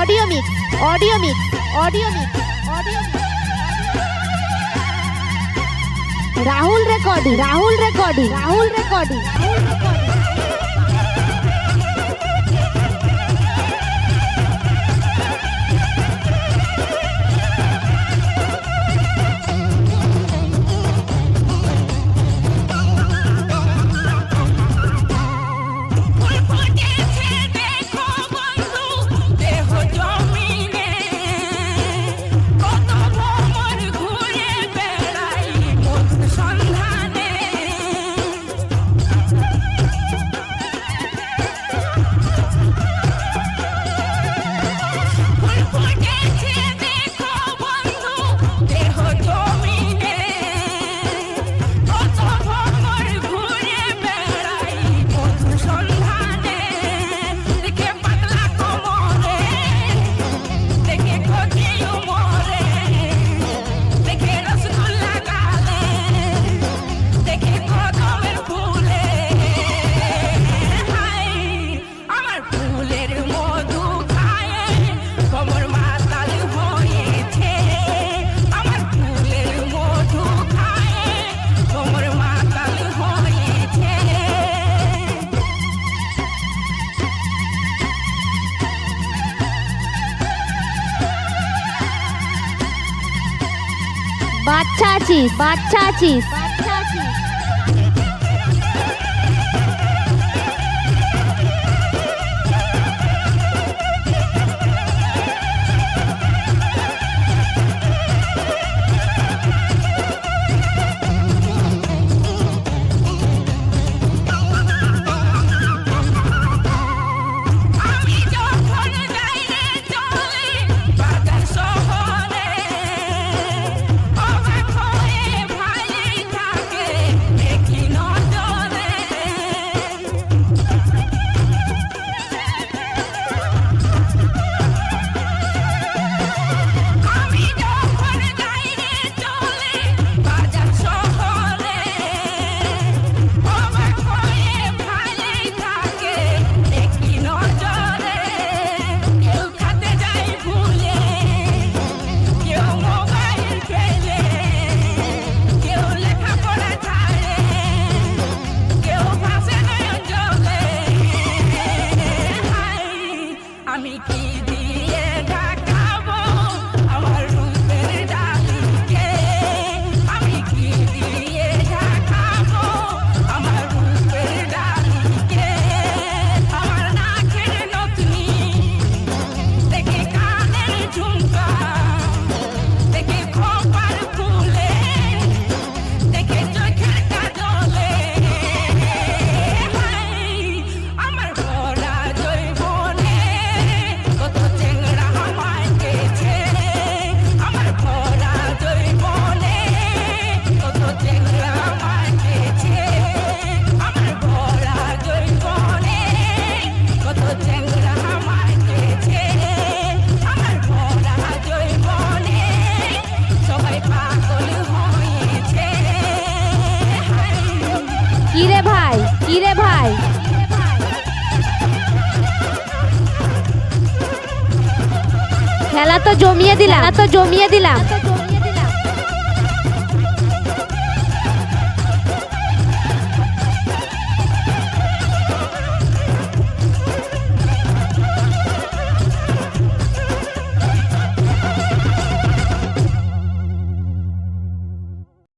Audio mix audio mix audio mix, audio Rahul recording Rahul recording Rahul recording Rahul recording. বাচ্চা আছিস বাচ্চা আছিস। বাচ্চা আছিস। মেলা তো জমিয়ে দিলাম তো জমিয়ে দিলাম